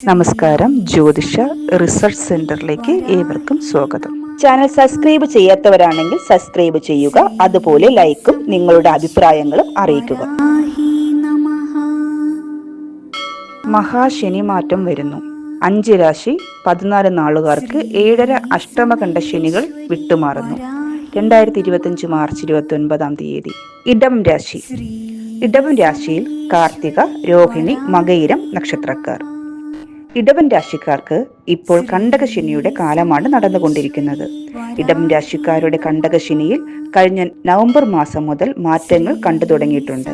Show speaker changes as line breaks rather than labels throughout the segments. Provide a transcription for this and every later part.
നമസ്കാരം. ജ്യോതിഷ റിസർച്ച് സെന്ററിലേക്ക് ഏവർക്കും സ്വാഗതം. ചാനൽ സബ്സ്ക്രൈബ് ചെയ്യാത്തവരാണെങ്കിൽ സബ്സ്ക്രൈബ് ചെയ്യുക അതുപോലെ ലൈക്കും നിങ്ങളുടെ അഭിപ്രായങ്ങളും അറിയിക്കുക. മഹാശനി മാറ്റം വരുന്നു. അഞ്ച് രാശി പതിനാല് നാളുകാർക്ക് ഏഴര അഷ്ടമകണ്ഠ ശനികൾ വിട്ടുമാറുന്നു. രണ്ടായിരത്തി ഇരുപത്തിയഞ്ച് മാർച്ച് ഇരുപത്തി ഒൻപതാം തീയതി. ഇടം രാശി. ഇടവം രാശിയിൽ കാർത്തിക രോഹിണി മകയിരം നക്ഷത്രക്കാർ. ഇടവൻ രാശിക്കാർക്ക് ഇപ്പോൾ കണ്ടകശനിയുടെ കാലമാണ് നടന്നുകൊണ്ടിരിക്കുന്നത്. ഇടവൻ രാശിക്കാരുടെ കണ്ടകശനിയിൽ കഴിഞ്ഞ നവംബർ മാസം മുതൽ മാറ്റങ്ങൾ കണ്ടു തുടങ്ങിയിട്ടുണ്ട്.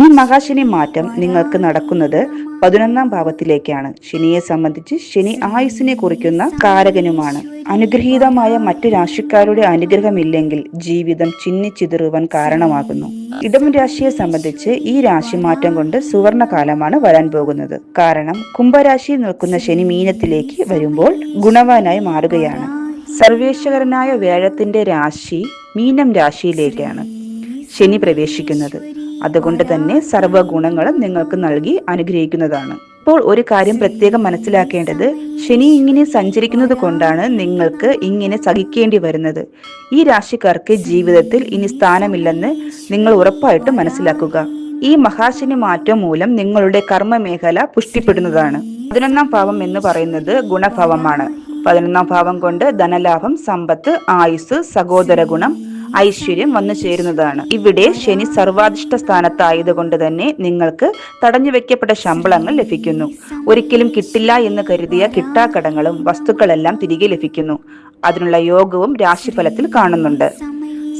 ഈ മഹാശനി മാറ്റം നിങ്ങൾക്ക് നടക്കുന്നത് പതിനൊന്നാം ഭാവത്തിലേക്കാണ്. ശനിയെ സംബന്ധിച്ച് ശനി ആയുസിനെ കുറിക്കുന്ന കാരകനുമാണ്. അനുഗ്രഹീതമായ മറ്റു രാശിക്കാരുടെ അനുഗ്രഹമില്ലെങ്കിൽ ജീവിതം ചിന്നിച്ചിതറുവാൻ കാരണമാകുന്നു. ഇടം രാശിയെ സംബന്ധിച്ച് ഈ രാശി മാറ്റം കൊണ്ട് സുവർണ കാലമാണ് വരാൻ പോകുന്നത്. കാരണം കുംഭരാശിയിൽ നിൽക്കുന്ന ശനി മീനത്തിലേക്ക് വരുമ്പോൾ ഗുണവാനായി മാറുകയാണ്. സർവേശ്വരനായ വേഴത്തിന്റെ രാശി മീനം രാശിയിലേക്കാണ് ശനി പ്രവേശിക്കുന്നത്. അതുകൊണ്ട് തന്നെ സർവഗുണങ്ങളും നിങ്ങൾക്ക് നൽകി അനുഗ്രഹിക്കുന്നതാണ്. ഇപ്പോൾ ഒരു കാര്യം പ്രത്യേകം മനസ്സിലാക്കേണ്ടത് ശനി ഇങ്ങനെ സഞ്ചരിക്കുന്നത് കൊണ്ടാണ് നിങ്ങൾക്ക് ഇങ്ങനെ സഹിക്കേണ്ടി വരുന്നത്. ഈ രാശിക്കാർക്ക് ജീവിതത്തിൽ ഇനി സ്ഥാനമില്ലെന്ന് നിങ്ങൾ ഉറപ്പായിട്ട് മനസ്സിലാക്കുക. ഈ മഹാശനി മാറ്റം മൂലം നിങ്ങളുടെ കർമ്മ മേഖല പുഷ്ടിപ്പെടുന്നതാണ്. പതിനൊന്നാം ഭാവം എന്ന് പറയുന്നത് ഗുണഭാവമാണ്. പതിനൊന്നാം ഭാവം കൊണ്ട് ധനലാഭം സമ്പത്ത് ആയുസ് സഹോദര ഗുണം ഐശ്വര്യം വന്നു ചേരുന്നതാണ്. ഇവിടെ ശനി സർവാധിഷ്ഠ സ്ഥാനത്തായതുകൊണ്ട് തന്നെ നിങ്ങൾക്ക് തടഞ്ഞു വെക്കപ്പെട്ട ശമ്പളങ്ങൾ ലഭിക്കുന്നു. ഒരിക്കലും കിട്ടില്ല എന്ന് കരുതിയ കിട്ടാക്കടങ്ങളും വസ്തുക്കളെല്ലാം തിരികെ ലഭിക്കുന്നു. അതിനുള്ള യോഗവും രാശിഫലത്തിൽ കാണുന്നുണ്ട്.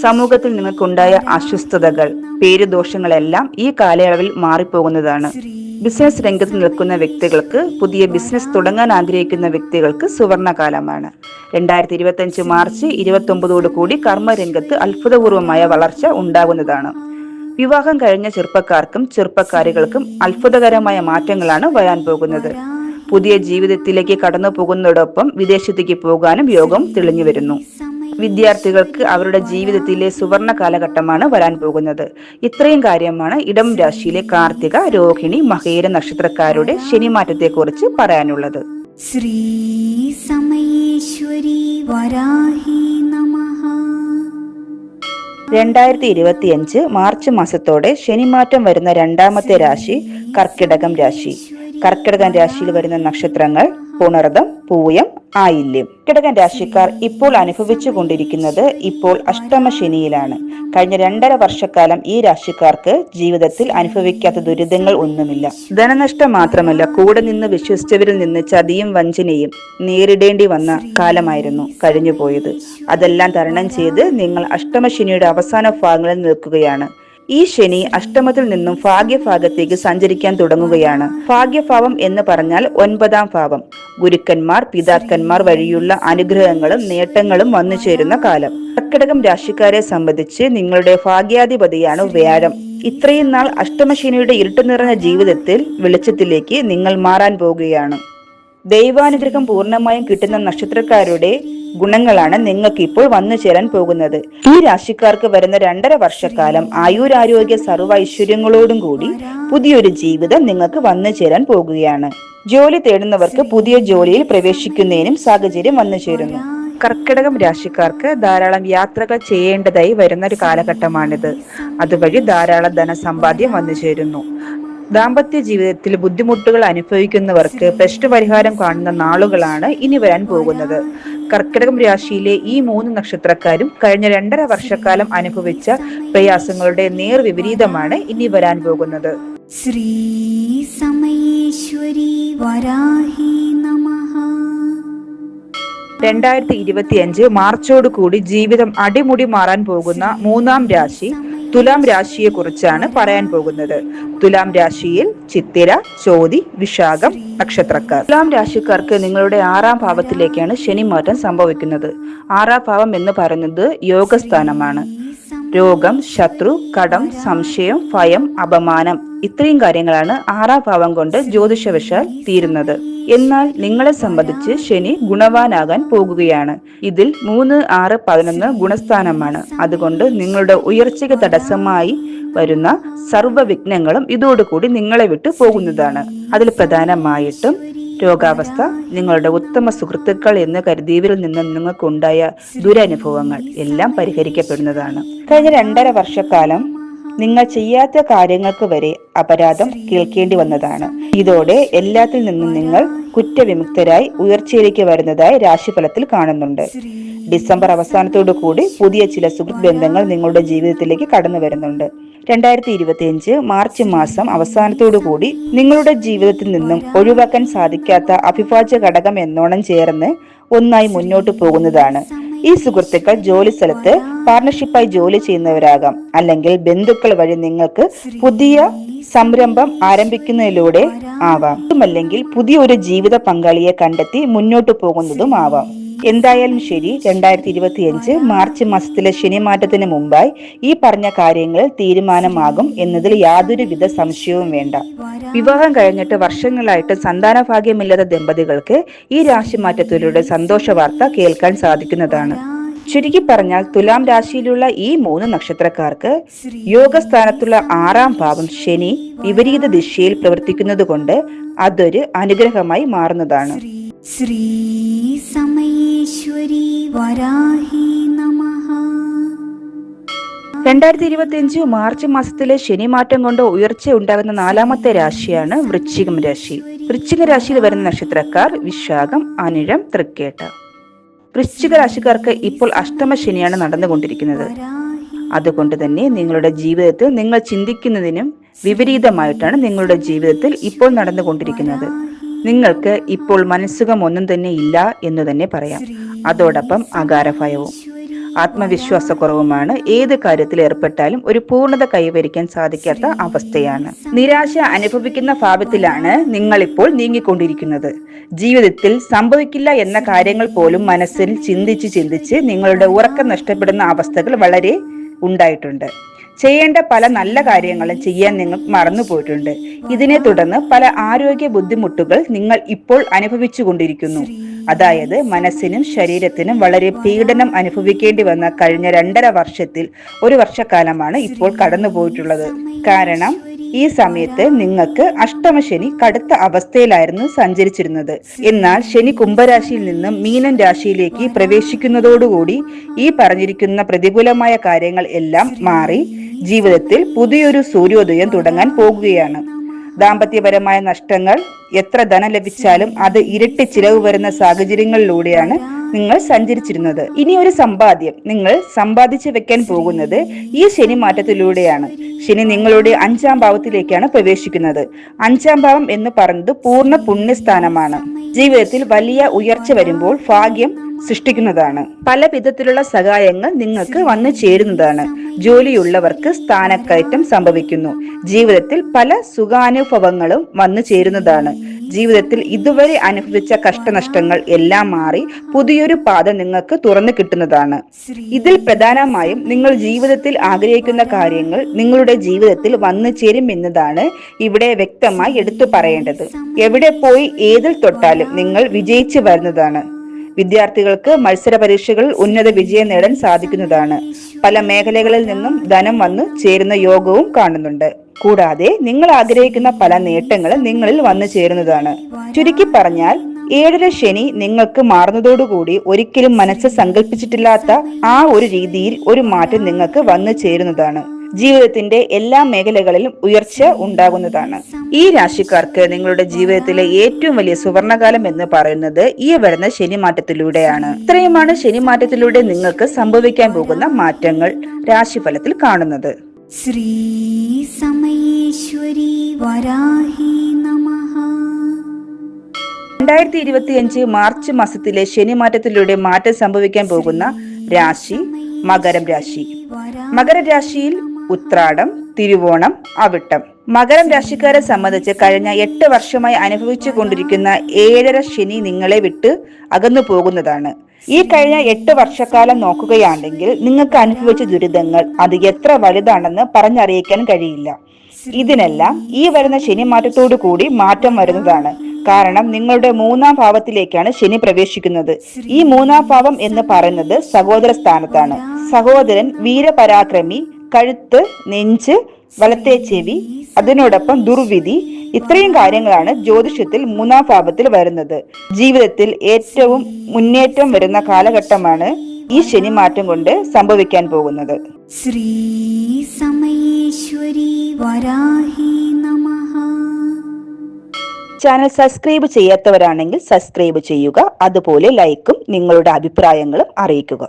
സമൂഹത്തിൽ നിങ്ങൾക്കുണ്ടായ അസ്വസ്ഥതകൾ പേരുദോഷങ്ങളെല്ലാം ഈ കാലയളവിൽ മാറിപ്പോകുന്നതാണ്. ബിസിനസ് രംഗത്ത് നിൽക്കുന്ന വ്യക്തികൾക്ക് പുതിയ ബിസിനസ് തുടങ്ങാൻ ആഗ്രഹിക്കുന്ന വ്യക്തികൾക്ക് സുവർണകാലമാണ്. രണ്ടായിരത്തി ഇരുപത്തി മാർച്ച് ഇരുപത്തി ഒമ്പതോടു കൂടി കർമ്മരംഗത്ത് അത്ഭുതപൂർവമായ വളർച്ച ഉണ്ടാകുന്നതാണ്. വിവാഹം കഴിഞ്ഞ ചെറുപ്പക്കാർക്കും ചെറുപ്പക്കാരികൾക്കും അത്ഭുതകരമായ മാറ്റങ്ങളാണ് വരാൻ പോകുന്നത്. പുതിയ ജീവിതത്തിലേക്ക് കടന്നു പോകുന്നതോടൊപ്പം വിദേശത്തേക്ക് പോകാനും യോഗം തെളിഞ്ഞു വരുന്നു. വിദ്യാർത്ഥികൾക്ക് അവരുടെ ജീവിതത്തിലെ സുവർണ കാലഘട്ടമാണ് വരാൻ പോകുന്നത്. ഇത്രയും കാര്യമാണ് ഇടം രാശിയിലെ കാർത്തിക രോഹിണി മഹേര നക്ഷത്രക്കാരുടെ ശനിമാറ്റത്തെക്കുറിച്ച് പറയാനുള്ളത്.
ശ്രീ സമയേശ്വരി വരാഹി നമഃ.
രണ്ടായിരത്തി ഇരുപത്തിയഞ്ച് മാർച്ച് മാസത്തോടെ ശനിമാറ്റം വരുന്ന രണ്ടാമത്തെ രാശി കർക്കിടകം രാശി. കർക്കിടകം രാശിയിൽ വരുന്ന നക്ഷത്രങ്ങൾ പുണർദം പൂയം ആയില്യം. കിടകൻ രാശിക്കാർ ഇപ്പോൾ അനുഭവിച്ചു കൊണ്ടിരിക്കുന്നത് ഇപ്പോൾ അഷ്ടമ ശനിയിലാണ്. കഴിഞ്ഞ രണ്ടര വർഷക്കാലം ഈ രാശിക്കാർക്ക് ജീവിതത്തിൽ അനുഭവിക്കാത്ത ദുരിതങ്ങൾ ഒന്നുമില്ല. ധനനഷ്ടം മാത്രമല്ല കൂടെ നിന്ന് വിശ്വസിച്ചവരിൽ നിന്ന് ചതിയും വഞ്ചനയും നേരിടേണ്ടി വന്ന കാലമായിരുന്നു കഴിഞ്ഞുപോയത്. അതെല്ലാം തരണം ചെയ്ത് നിങ്ങൾ അഷ്ടമ ശനിയുടെ അവസാന ഭാഗങ്ങളിൽ നിൽക്കുകയാണ്. ഈ ശനി അഷ്ടമത്തിൽ നിന്നും ഭാഗ്യഭാഗത്തേക്ക് സഞ്ചരിക്കാൻ തുടങ്ങുകയാണ്. ഭാഗ്യഭാവം എന്ന് പറഞ്ഞാൽ ഒൻപതാം ഭാവം. ഗുരുക്കന്മാർ പിതാക്കന്മാർ വഴിയുള്ള അനുഗ്രഹങ്ങളും നേട്ടങ്ങളും വന്നു ചേരുന്ന കാലം. കർക്കിടകം രാശിക്കാരെ സംബന്ധിച്ച് നിങ്ങളുടെ ഭാഗ്യാധിപതിയാണ് വ്യാഴം. ഇത്രയും നാൾ അഷ്ടമശനിയുടെ ഇരുട്ട് നിറഞ്ഞ ജീവിതത്തിൽ വെളിച്ചത്തിലേക്ക് നിങ്ങൾ മാറാൻ പോവുകയാണ്. ദൈവാനുഗ്രഹം പൂർണമായും കിട്ടുന്ന നക്ഷത്രക്കാരുടെ ഗുണങ്ങളാണ് നിങ്ങൾക്ക് ഇപ്പോൾ വന്നു ചേരാൻ പോകുന്നത്. ഈ രാശിക്കാർക്ക് വരുന്ന രണ്ടര വർഷക്കാലം ആയുരാരോഗ്യ സർവ ഐശ്വര്യങ്ങളോടും കൂടി പുതിയൊരു ജീവിതം നിങ്ങൾക്ക് വന്നു ചേരാൻ പോകുകയാണ്. ജോലി തേടുന്നവർക്ക് പുതിയ ജോലിയിൽ പ്രവേശിക്കുന്നതിനും സാഹചര്യം വന്നു ചേരുന്നു. കർക്കിടകം രാശിക്കാർക്ക് ധാരാളം യാത്രകൾ ചെയ്യേണ്ടതായി വരുന്ന ഒരു കാലഘട്ടമാണിത്. അതുവഴി ധാരാളം ധനസമ്പാദ്യം വന്നു ചേരുന്നു. ദാമ്പത്യ ജീവിതത്തിൽ ബുദ്ധിമുട്ടുകൾ അനുഭവിക്കുന്നവർക്ക് പ്രശ്നപരിഹാരം കാണുന്ന നാളുകളാണ് ഇനി വരാൻ പോകുന്നത്. കർക്കിടകം രാശിയിലെ ഈ മൂന്ന് നക്ഷത്രക്കാരും കഴിഞ്ഞ രണ്ടര വർഷക്കാലം അനുഭവിച്ച പ്രയാസങ്ങളുടെ നേർ വിപരീതമാണ് ഇനി വരാൻ പോകുന്നത്.
ശ്രീ സമയേശ്വരി വരാഹി നമഃ.
രണ്ടായിരത്തി ഇരുപത്തിയഞ്ച് മാർച്ചോട് കൂടി ജീവിതം അടിമുടി മാറാൻ പോകുന്ന മൂന്നാം രാശി തുലാം രാശിയെ കുറിച്ചാണ് പറയാൻ പോകുന്നത്. തുലാം രാശിയിൽ ചിത്തിര ചോതി വിശാഖം നക്ഷത്രക്കാർ. തുലാം രാശിക്കാർക്ക് നിങ്ങളുടെ ആറാം ഭാവത്തിലേക്കാണ് ശനി മാറ്റം സംഭവിക്കുന്നത്. ആറാം ഭാവം എന്ന് പറയുന്നത് യോഗസ്ഥാനമാണ്. രോഗം ശത്രു കടം സംശയം ഭയം അപമാനം ഇത്രയും കാര്യങ്ങളാണ് ആറാം ഭാവം കൊണ്ട് ജ്യോതിഷവശാൽ തീരുന്നത്. എന്നാൽ നിങ്ങളെ സംബന്ധിച്ച് ശനി ഗുണവാനാകാൻ പോകുകയാണ്. ഇതിൽ മൂന്ന് ആറ് പതിനൊന്ന് ഗുണസ്ഥാനമാണ്. അതുകൊണ്ട് നിങ്ങളുടെ ഉയർച്ചയ്ക്ക് തടസ്സമായി വരുന്ന സർവ വിഘ്നങ്ങളും ഇതോടുകൂടി നിങ്ങളെ വിട്ടു പോകുന്നതാണ്. അതിൽ പ്രധാനമായിട്ടും രോഗാവസ്ഥ നിങ്ങളുടെ ഉത്തമ സുഹൃത്തുക്കൾ എന്ന് കരുതിയവരിൽ നിന്ന് നിങ്ങൾക്കുണ്ടായ ദുരനുഭവങ്ങൾ എല്ലാം പരിഹരിക്കപ്പെടുന്നതാണ്. കഴിഞ്ഞ രണ്ടര വർഷക്കാലം നിങ്ങൾ ചെയ്യാത്ത കാര്യങ്ങൾക്ക് വരെ അപരാധം കേൾക്കേണ്ടി വന്നതാണ്. ഇതോടെ എല്ലാത്തിൽ നിന്നും നിങ്ങൾ കുറ്റവിമുക്തരായി ഉയർച്ചയിലേക്ക് വരുന്നതായി രാശിഫലത്തിൽ കാണുന്നുണ്ട്. ഡിസംബർ അവസാനത്തോടു കൂടി പുതിയ ചില സുഹൃത്ത് ബന്ധങ്ങൾ നിങ്ങളുടെ ജീവിതത്തിലേക്ക് കടന്നു വരുന്നുണ്ട്. രണ്ടായിരത്തി ഇരുപത്തിയഞ്ച് മാർച്ച് മാസം അവസാനത്തോടു കൂടി നിങ്ങളുടെ ജീവിതത്തിൽ നിന്നും ഒഴിവാക്കാൻ സാധിക്കാത്ത അഭിഭാജ്യ ഘടകം എന്നോണം ചേർന്ന് ഒന്നായി മുന്നോട്ട് പോകുന്നതാണ്. ഈ സുഹൃത്തുക്കൾ ജോലി സ്ഥലത്ത് പാർട്ണർഷിപ്പായി ജോലി ചെയ്യുന്നവരാകാം. അല്ലെങ്കിൽ ബന്ധുക്കൾ വഴി നിങ്ങൾക്ക് പുതിയ സംരംഭം ആരംഭിക്കുന്നതിലൂടെ ആവാം. അല്ലെങ്കിൽ പുതിയ ഒരു ജീവിത പങ്കാളിയെ കണ്ടെത്തി മുന്നോട്ടു പോകുന്നതും ആവാം. എന്തായാലും ശരി രണ്ടായിരത്തി ഇരുപത്തിയഞ്ച് മാർച്ച് മാസത്തിലെ ശനിമാറ്റത്തിന് മുമ്പായി ഈ പറഞ്ഞ കാര്യങ്ങൾ തീരുമാനമാകും എന്നതിൽ യാതൊരുവിധ സംശയവും വേണ്ട. വിവാഹം കഴിഞ്ഞിട്ട് വർഷങ്ങളായിട്ട് സന്താന ഭാഗ്യമില്ലാത്ത ദമ്പതികൾക്ക് ഈ രാശിമാറ്റത്തിലൂടെ സന്തോഷ വാർത്ത കേൾക്കാൻ സാധിക്കുന്നതാണ്. ചുരുക്കി പറഞ്ഞാൽ തുലാം രാശിയിലുള്ള ഈ മൂന്ന് നക്ഷത്രക്കാർക്ക് യോഗസ്ഥാനത്തുള്ള ആറാം ഭാവം ശനി വിപരീത ദിശയിൽ പ്രവർത്തിക്കുന്നത് കൊണ്ട് അതൊരു അനുഗ്രഹമായി മാറുന്നതാണ്.
ശ്രീ സമയേശ്വരി വരാഹി നമഃ.
രണ്ടായിരത്തി ഇരുപത്തി അഞ്ച് മാർച്ച് മാസത്തിലെ ശനിമാറ്റം കൊണ്ട് ഉയർച്ച ഉണ്ടാകുന്ന നാലാമത്തെ രാശിയാണ് വൃശ്ചികം രാശി. വൃശ്ചിക രാശിയിൽ വരുന്ന നക്ഷത്രക്കാർ വിശാഖം അനിഴം തൃക്കേട്ട. വൃശ്ചിക രാശിക്കാർക്ക് ഇപ്പോൾ അഷ്ടമ ശനിയാണ് നടന്നുകൊണ്ടിരിക്കുന്നത്. അതുകൊണ്ട് തന്നെ നിങ്ങളുടെ ജീവിതത്തിൽ നിങ്ങൾ ചിന്തിക്കുന്നതിനും വിപരീതമായിട്ടാണ് നിങ്ങളുടെ ജീവിതത്തിൽ ഇപ്പോൾ നടന്നുകൊണ്ടിരിക്കുന്നത്. നിങ്ങൾക്ക് ഇപ്പോൾ മനസ്സുഖം ഒന്നും തന്നെ ഇല്ല എന്ന് തന്നെ പറയാം. അതോടൊപ്പം അകാരഭയവും ആത്മവിശ്വാസക്കുറവുമാണ് ഏത് കാര്യത്തിൽ ഏർപ്പെട്ടാലും ഒരു പൂർണത കൈവരിക്കാൻ സാധിക്കാത്ത അവസ്ഥയാണ്. നിരാശ അനുഭവിക്കുന്ന ഭാവത്തിലാണ് നിങ്ങളിപ്പോൾ നീങ്ങിക്കൊണ്ടിരിക്കുന്നത്. ജീവിതത്തിൽ സംഭവിക്കില്ല എന്ന കാര്യങ്ങൾ പോലും മനസ്സിൽ ചിന്തിച്ച് ചിന്തിച്ച് നിങ്ങളുടെ ഉറക്കം നഷ്ടപ്പെടുന്ന അവസ്ഥകൾ വളരെ ഉണ്ടായിട്ടുണ്ട്. ചെയ്യേണ്ട പല നല്ല കാര്യങ്ങളും ചെയ്യാൻ നിങ്ങൾ മറന്നുപോയിട്ടുണ്ട് ഇതിനെ തുടർന്ന് പല ആരോഗ്യ ബുദ്ധിമുട്ടുകൾ നിങ്ങൾ ഇപ്പോൾ അനുഭവിച്ചു കൊണ്ടിരിക്കുന്നു അതായത് മനസ്സിനും ശരീരത്തിനും വളരെ പീഡനം അനുഭവിക്കേണ്ടി വന്ന കഴിഞ്ഞ രണ്ടര വർഷത്തിൽ ഒരു വർഷക്കാലമാണ് ഇപ്പോൾ കടന്നുപോയിട്ടുള്ളത് കാരണം ഈ സമയത്ത് നിങ്ങൾക്ക് അഷ്ടമശനി കടുത്ത അവസ്ഥയിലായിരുന്നു സഞ്ചരിച്ചിരുന്നത്. എന്നാൽ ശനി കുംഭരാശിയിൽ നിന്നും മീനൻ രാശിയിലേക്ക് പ്രവേശിക്കുന്നതോടുകൂടി ഈ പറഞ്ഞിരിക്കുന്ന പ്രതികൂലമായ കാര്യങ്ങൾ എല്ലാം മാറി ജീവിതത്തിൽ പുതിയൊരു സൂര്യോദയം തുടങ്ങാൻ പോകുകയാണ്. ദാമ്പത്യപരമായ നഷ്ടങ്ങൾ എത്ര ധനം ലഭിച്ചാലും അത് ഇരട്ടി ചിലവ് വരുന്ന സാഹചര്യങ്ങളിലൂടെയാണ് നിങ്ങൾ സഞ്ചരിച്ചിരുന്നത്. ഇനി ഒരു സമ്പാദ്യം. നിങ്ങൾ സമ്പാദിച്ചു വെക്കാൻ പോകുന്നത് ഈ ശനി മാറ്റത്തിലൂടെയാണ്. ശനി നിങ്ങളുടെ അഞ്ചാം ഭാവത്തിലേക്കാണ് പ്രവേശിക്കുന്നത്. അഞ്ചാം ഭാവം എന്ന് പറഞ്ഞത് പൂർണ പുണ്യസ്ഥാനമാണ്. ജീവിതത്തിൽ വലിയ ഉയർച്ച വരുമ്പോൾ ഭാഗ്യം സൃഷ്ടിക്കുന്നതാണ്. പല വിധത്തിലുള്ള സഹായങ്ങൾ നിങ്ങൾക്ക് വന്നു ചേരുന്നതാണ്. ജോലിയുള്ളവർക്ക് സ്ഥാനക്കയറ്റം സംഭവിക്കുന്നു. ജീവിതത്തിൽ പല സുഖാനുഭവങ്ങളും വന്നു ചേരുന്നതാണ്. ജീവിതത്തിൽ ഇതുവരെ അനുഭവിച്ച കഷ്ടനഷ്ടങ്ങൾ എല്ലാം മാറി പുതിയൊരു പാത നിങ്ങൾക്ക് തുറന്നു കിട്ടുന്നതാണ്. ഇതിൽ പ്രധാനമായും നിങ്ങൾ ജീവിതത്തിൽ ആഗ്രഹിക്കുന്ന കാര്യങ്ങൾ നിങ്ങളുടെ ജീവിതത്തിൽ വന്നു ചേരും എന്നതാണ് ഇവിടെ വ്യക്തമായി എടുത്തു പറയേണ്ടത്. എവിടെ പോയി ഏതിൽ തൊട്ടാലും നിങ്ങൾ വിജയിച്ചു വരുന്നതാണ്. വിദ്യാർത്ഥികൾക്ക് മത്സര പരീക്ഷകളിൽ ഉന്നത വിജയം നേടാൻ സാധിക്കുന്നതാണ്. പല മേഖലകളിൽ നിന്നും ധനം വന്ന് ചേരുന്ന യോഗവും കാണുന്നുണ്ട്. കൂടാതെ നിങ്ങൾ ആഗ്രഹിക്കുന്ന പല നേട്ടങ്ങളും നിങ്ങളിൽ വന്നു ചേരുന്നതാണ്. ചുരുക്കി പറഞ്ഞാൽ ഏഴര ശനി നിങ്ങൾക്ക് മാറുന്നതോടുകൂടി ഒരിക്കലും മനസ്സ് സങ്കല്പിച്ചിട്ടില്ലാത്ത ആ ഒരു രീതിയിൽ ഒരു മാറ്റം നിങ്ങൾക്ക് വന്നു ചേരുന്നതാണ്. ജീവിതത്തിന്റെ എല്ലാ മേഖലകളിലും ഉയർച്ച ഉണ്ടാകുന്നതാണ്. ഈ രാശിക്കാർക്ക് നിങ്ങളുടെ ജീവിതത്തിലെ ഏറ്റവും വലിയ സുവർണകാലം എന്ന് പറയുന്നത് ഈ വരുന്ന ശനിമാറ്റത്തിലൂടെയാണ്. ഇത്രയുമാണ് ശനിമാറ്റത്തിലൂടെ നിങ്ങൾക്ക് സംഭവിക്കാൻ പോകുന്ന മാറ്റങ്ങൾ രാശിഫലത്തിൽ കാണുന്നത്.
ശ്രീ സമയേശ്വരി വരാഹി
രണ്ടായിരത്തി ഇരുപത്തി അഞ്ച് മാർച്ച് മാസത്തിലെ ശനിമാറ്റത്തിലൂടെ മാറ്റം സംഭവിക്കാൻ പോകുന്ന രാശി മകരം രാശി. മകര രാശിയിൽ ഉത്രാടം തിരുവോണം അവിട്ടം. മകരം രാശിക്കാരെ സംബന്ധിച്ച് കഴിഞ്ഞ എട്ട് വർഷമായി അനുഭവിച്ചു കൊണ്ടിരിക്കുന്ന ഏഴര ശനി നിങ്ങളെ വിട്ട് അകന്നു പോകുന്നതാണ്. ഈ കഴിഞ്ഞ എട്ട് വർഷക്കാലം നോക്കുകയാണെങ്കിൽ നിങ്ങൾക്ക് അനുഭവിച്ച ദുരിതങ്ങൾ അത് എത്ര വലുതാണെന്ന് പറഞ്ഞറിയിക്കാൻ കഴിയില്ല. ഇതിനെല്ലാം ഈ വരുന്ന ശനി മാറ്റത്തോടു കൂടി മാറ്റം വരുന്നതാണ്. കാരണം നിങ്ങളുടെ മൂന്നാം ഭാവത്തിലേക്കാണ് ശനി പ്രവേശിക്കുന്നത്. ഈ മൂന്നാം ഭാവം എന്ന് പറയുന്നത് സഹോദര സ്ഥാനത്താണ് സഹോദരൻ വീരപരാക്രമി കഴുത്ത് നെഞ്ച് വലത്തെ ചെവി അതിനോടൊപ്പം ദുർവിധി ഇത്രയും കാര്യങ്ങളാണ് ജ്യോതിഷത്തിൽ മൂന്നാം ഭാവത്തിൽ വരുന്നത്. ജീവിതത്തിൽ ഏറ്റവും മുന്നേറ്റം വരുന്ന കാലഘട്ടമാണ് ഈ ശനി മാറ്റം കൊണ്ട് സംഭവിക്കാൻ പോകുന്നത്.
ശ്രീ സമയേശ്വരി വരാഹി നമഃ.
ചാനൽ സബ്സ്ക്രൈബ് ചെയ്യാത്തവരാണെങ്കിൽ സബ്സ്ക്രൈബ് ചെയ്യുക അതുപോലെ ലൈക്കും നിങ്ങളുടെ അഭിപ്രായങ്ങളും അറിയിക്കുക.